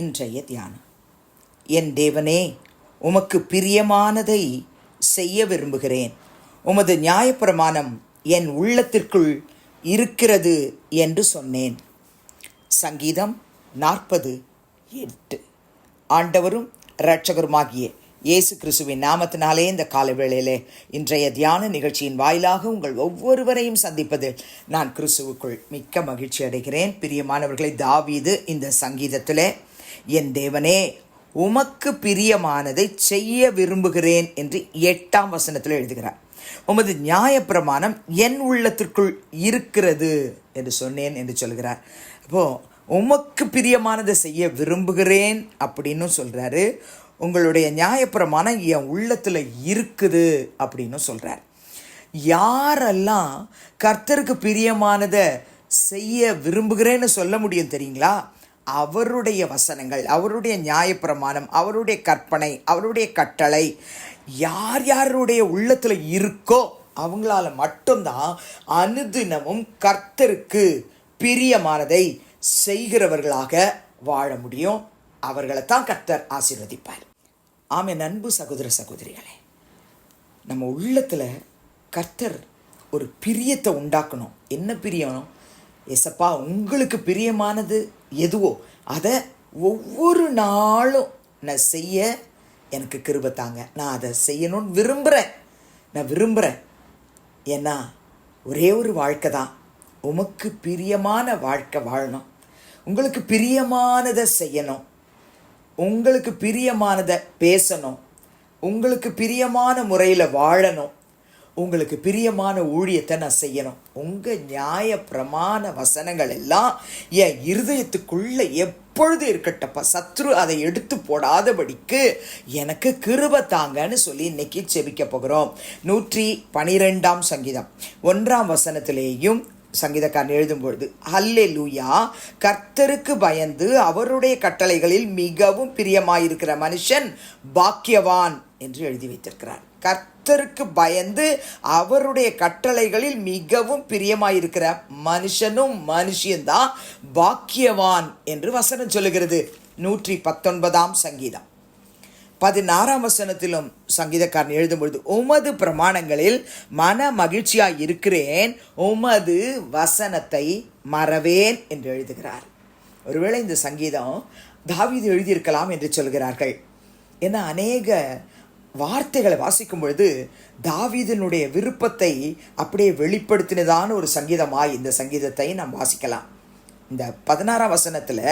இன்றைய தியானம். என் தேவனே உமக்கு பிரியமானதை செய்ய விரும்புகிறேன். உமது நியாயப்பிரமாணம் என் உள்ளத்திற்குள் இருக்கிறது என்று சொன்னேன். சங்கீதம் நாற்பது எட்டு. ஆண்டவரும் இரட்சகருமாகிய இயேசு கிறிஸ்துவின் நாமத்தினாலே இந்த காலவேளையிலே இன்றைய தியான நிகழ்ச்சியின் வாயிலாக உங்கள் ஒவ்வொருவரையும் சந்திப்பதில் நான் கிறிஸ்துவுக்குள் மிக்க மகிழ்ச்சி அடைகிறேன். பிரியமானவர்களை தாவீது இந்த சங்கீதத்தில் என் தேவனே உமக்கு பிரியமானதை செய்ய விரும்புகிறேன் என்று எட்டாம் வசனத்தில் எழுதுகிறார். உமது நியாயப்பிரமாணம் என் உள்ளத்திற்குள் இருக்கிறது என்று சொன்னேன் என்று சொல்கிறார். அப்போ உமக்கு பிரியமானதை செய்ய விரும்புகிறேன் அப்படின்னு சொல்றாரு. உங்களுடைய நியாயப்பிரமாணம் என் உள்ளத்தில் இருக்குது அப்படின்னு சொல்கிறார் யாரெல்லாம் கர்த்தருக்கு பிரியமானதை செய்ய விரும்புகிறேன்னு சொல்ல முடியும் தெரியுங்களா? அவருடைய வசனங்கள் அவருடைய நியாயப்பிரமாணம் அவருடைய கற்பனை அவருடைய கட்டளை யார் யாருடைய உள்ளத்தில் இருக்கோ அவங்களால மட்டும்தான் அனுதினமும் கர்த்தருக்கு பிரியமானதை செய்கிறவர்களாக வாழ முடியும். அவர்களை தான் கர்த்தர் ஆசீர்வதிப்பார். ஆமே அன்பு சகோதர சகோதரிகளே நம்ம உள்ளத்தில் கர்த்தர் ஒரு பிரியத்தை உண்டாக்கணும். என்ன பிரியம் எசப்பா உங்களுக்கு பிரியமானது எதுவோ. அதை ஒவ்வொரு நாளும் நான் செய்ய எனக்கு கிருபை தாங்க. நான் அதை செய்யணும்னு விரும்புகிறேன் நான் விரும்புகிறேன் ஏன்னா ஒரே ஒரு வாழ்க்கை தான். உமக்கு பிரியமான வாழ்க்கை வாழணும். உங்களுக்கு பிரியமானதை செய்யணும். உங்களுக்கு பிரியமானதை பேசணும். உங்களுக்கு பிரியமான முறையில் வாழணும். உங்களுக்கு பிரியமான ஊழியத்தை நான் செய்யணும். உங்கள் நியாய பிரமாண வசனங்கள் எல்லாம் என் இருதயத்துக்குள்ளே எப்பொழுது இருக்கட்டப்பா சத்ரு அதை எடுத்து போடாதபடிக்கு எனக்கு கிருப தாங்கன்னு சொல்லி இன்னைக்கு செபிக்க போகிறோம். நூற்றி பனிரெண்டாம் சங்கீதம். ஒன்றாம் வசனத்திலேயும் சங்கீதக்காரன் எழுதும்பொழுது ஹல்லே லூயா கர்த்தருக்கு பயந்து அவருடைய கட்டளைகளில் மிகவும் பிரியமாயிருக்கிற மனுஷன் பாக்கியவான் என்று எழுதி வைத்திருக்கிறார். கர்த்தருக்கு பயந்து அவருடைய கட்டளைகளில் மிகவும் பிரியமாயிருக்கிற மனுஷனும் மனுஷன்தான் பாக்கியவான் என்று வசனம் சொல்லுகிறது. நூற்றி பத்தொன்பதாம் சங்கீதம். பதினாறாம் வசனத்திலும் சங்கீதக்காரன் எழுதும் பொழுது உமது பிரமாணங்களில் மன மகிழ்ச்சியாக இருக்கிறேன் உமது வசனத்தை மறவேன் என்று எழுதுகிறார். ஒருவேளை இந்த சங்கீதம் தாவீது எழுதியிருக்கலாம் என்று சொல்கிறார்கள். ஏன்னா அநேக வார்த்தைகளை வாசிக்கும் பொழுது தாவீதனுடைய விருப்பத்தை அப்படியே வெளிப்படுத்தினதான ஒரு சங்கீதமாய் இந்த சங்கீதத்தை நாம் வாசிக்கலாம். இந்த பதினாறாம் வசனத்தில்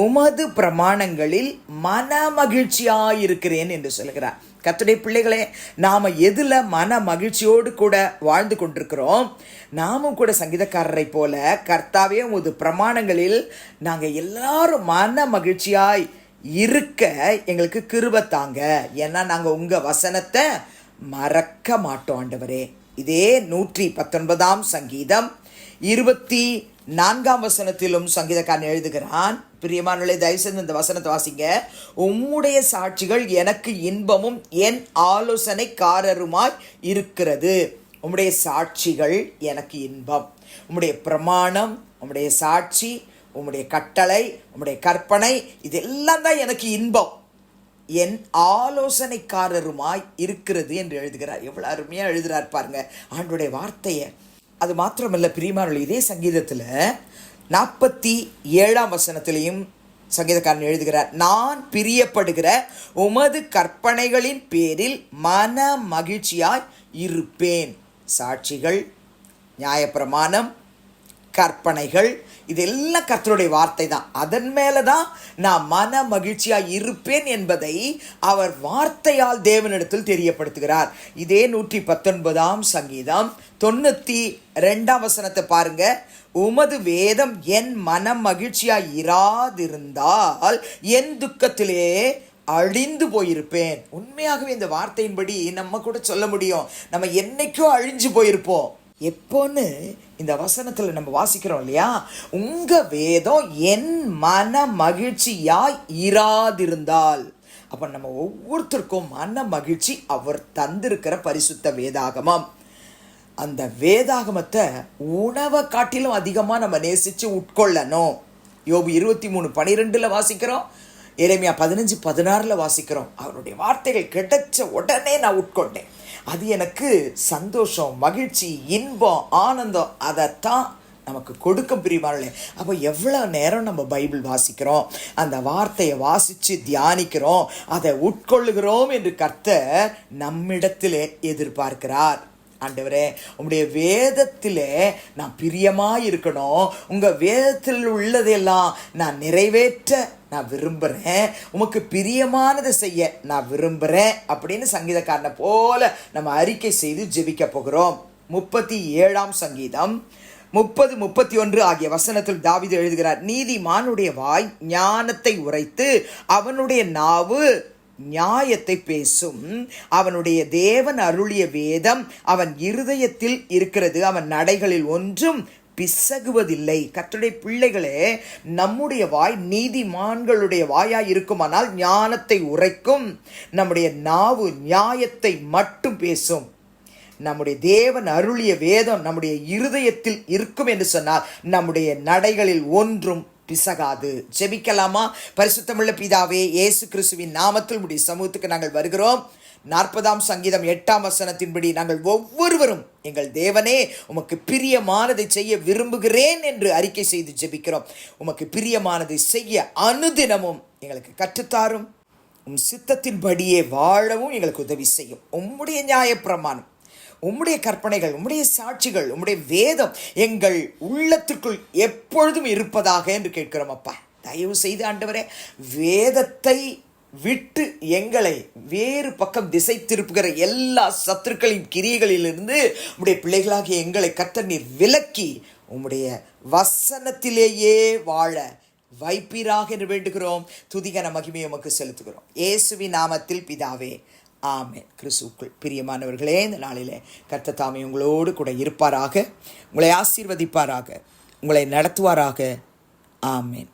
உமது பிரமாணங்களில் மன மகிழ்ச்சியாக இருக்கிறேன் என்று சொல்கிறார் கத்துடைய பிள்ளைகளே நாம் எதில் மன மகிழ்ச்சியோடு கூட வாழ்ந்து கொண்டிருக்கிறோம் நாமும் கூட சங்கீதக்காரரை போல கர்த்தாவே உமது பிரமாணங்களில் நாங்கள் எல்லாரும் மன மகிழ்ச்சியாய் இருக்க எங்களுக்கு கிருபத்தாங்க ஏன்னா நாங்கள் உங்கள் வசனத்தை மறக்க மாட்டோம் ஆண்டவரே. இதே நூற்றி பத்தொன்பதாம் சங்கீதம். இருபத்தி நான்காம் வசனத்திலும் சங்கீதக்காரன் எழுதுகிறான் பிரியமானவர்களே தயவுசெய்து இந்த வசனத்தை வாசிங்க. உம்முடைய சாட்சிகள் எனக்கு இன்பமும் என் ஆலோசனைக்காரருமாய் இருக்கிறது. உம்முடைய சாட்சிகள் எனக்கு இன்பம். உம்முடைய பிரமாணம் உம்முடைய சாட்சி உம்முடைய கட்டளை உம்முடைய கற்பனை இதெல்லாம் தான் எனக்கு இன்பம். என் ஆலோசனைக்காரருமாய் இருக்கிறது என்று எழுதுகிறார். எவ்வளோ அருமையாக எழுதுகிறார் பாருங்க. ஆண்டுடைய வார்த்தையை. அது மாத்திரமல்ல பிரியமானவர்கள் இதே சங்கீதத்தில் நாற்பத்தி ஏழாம் வசனத்திலையும் சங்கீதக்காரன் எழுதுகிறார் நான் பிரியப்படுகிற உமது கற்பனைகளின் பேரில் மன மகிழ்ச்சியாய் இருப்பேன். சாட்சிகள் நியாயப்பிரமாணம் கற்பனைகள் இதெல்லாம் கர்த்தருடைய வார்த்தை தான் அதன் மேலே தான் நான் மன மகிழ்ச்சியாக இருப்பேன் என்பதை அவர் வார்த்தையால் தேவனிடத்தில் தெரியப்படுத்துகிறார். இதே நூற்றி பத்தொன்பதாம் சங்கீதம் தொண்ணூற்றி ரெண்டாம் வசனத்தை பாருங்க. உமது வேதம் என் மன மகிழ்ச்சியாக இராதிருந்தால் என் துக்கத்திலே அழிந்து போயிருப்பேன். உண்மையாகவே இந்த வார்த்தையின்படி நம்ம கூட சொல்ல முடியும். நம்ம என்னைக்கோ அழிஞ்சு போயிருப்போம். எப்போன்னு இந்த வசனத்தில் நம்ம வாசிக்கிறோம் இல்லையா? உங்கள் வேதம் என் மன மகிழ்ச்சியாய் இராதிருந்தால். அப்போ நம்ம ஒவ்வொருத்தருக்கும் மன மகிழ்ச்சி அவர் தந்திருக்கிற பரிசுத்த வேதாகமம். அந்த வேதாகமத்தை உணவை காட்டிலும் அதிகமாக நம்ம நேசித்து உட்கொள்ளணும். யோபு இருபத்தி மூணு பனிரெண்டில் வாசிக்கிறோம். இறைமையா பதினஞ்சு பதினாறில் வாசிக்கிறோம். அவருடைய வார்த்தைகள் கிடைச்ச உடனே நான் உட்கொண்டேன். அது எனக்கு சந்தோஷம் மகிழ்ச்சி இன்பம் ஆனந்தம் அதைத்தான் நமக்கு கொடுக்கும் பிரிவாளே அப்போ எவ்வளோ நேரம் நம்ம பைபிள் வாசிக்கிறோம்? அந்த வார்த்தையை வாசித்து தியானிக்கிறோம்? அதை உட்கொள்ளுகிறோம் என்று கர்த்தர் நம்மிடத்திலே எதிர்பார்க்கிறார். ஆண்டவரே உங்களுடைய வேதத்திலே நான் பிரியமாக இருக்கணும். உங்கள் வேதத்தில் உள்ளதெல்லாம் நான் நிறைவேற்ற நான் விரும்புகிறேன் உமக்கு பிரியமானதை செய்ய நான் விரும்புகிறேன் அப்படின்னு சங்கீதக்காரனை போல நம்ம அறிக்கை செய்து ஜெபிக்க போகிறோம். முப்பத்தி ஏழாம் சங்கீதம். முப்பது முப்பத்தி ஒன்று ஆகிய வசனத்தில் தாவிது எழுதுகிறார் நீதிமானுடைய வாய் ஞானத்தை உரைத்து அவனுடைய நாவு நியாயத்தை பேசும். அவனுடைய தேவன் அருளிய வேதம் அவன் இருதயத்தில் இருக்கிறது. அவன் நடைகளில் ஒன்றும் பிசகுவதில்லை. கத்துடைய பிள்ளைகளே நம்முடைய வாய் நீதிமான்களுடைய வாயாய் இருக்குமானால் ஞானத்தை உரைக்கும். நம்முடைய நாவு நியாயத்தை மட்டும் பேசும். நம்முடைய தேவன் அருளிய வேதம் நம்முடைய இருதயத்தில் இருக்கும் என்று சொன்னால் நம்முடைய நடைகளில் ஒன்றும் பிசகாது. ஜெபிக்கலாமா? பரிசுத்தமுள்ள பிதாவே இயேசு கிறிஸ்துவின் நாமத்தில் உடைய சமூகத்துக்கு நாங்கள் வருகிறோம். நாற்பதாம் சங்கீதம் எட்டாம் வசனத்தின்படி நாங்கள் ஒவ்வொருவரும் எங்கள் தேவனே உமக்கு பிரியமானதை செய்ய விரும்புகிறேன் என்று அறிக்கை செய்து ஜெபிக்கிறோம். உமக்கு பிரியமானதை செய்ய அனுதினமும் எங்களுக்கு கற்றுத்தாரும். உம் சித்தத்தின்படியே வாழவும் எங்களுக்கு உதவி செய்யும். உம்முடைய நியாயப்பிரமாணம் உம்முடைய கற்பனைகள் உம்முடைய சாட்சிகள் உம்முடைய வேதம் எங்கள் உள்ளத்திற்குள் எப்பொழுதும் இருப்பதாக என்று கேட்கிறோம் அப்பா. தயவு செய்து ஆண்டவரே வேதத்தை விட்டு எங்களை வேறு பக்கம் திசை திருப்புகிற எல்லா சத்துருக்களின் கிரியைகளிலிருந்து உம்முடைய பிள்ளைகளாகிய எங்களை கத்தர் நீர் விலக்கி உம்முடைய வசனத்திலேயே வாழ வைப்பீராக என்று வேண்டுகிறோம். துதிகன மகிமையை உமக்கு செலுத்துகிறோம். இயேசுவி நாமத்தில் பிதாவே ஆமே கிறிஸ்துக்குள் பிரியமானவர்களே இந்த நாளிலே கர்த்த தாமே உங்களோடு கூட இருப்பாராக உங்களை ஆசீர்வதிப்பாராக உங்களை நடத்துவாராக. ஆமேன்.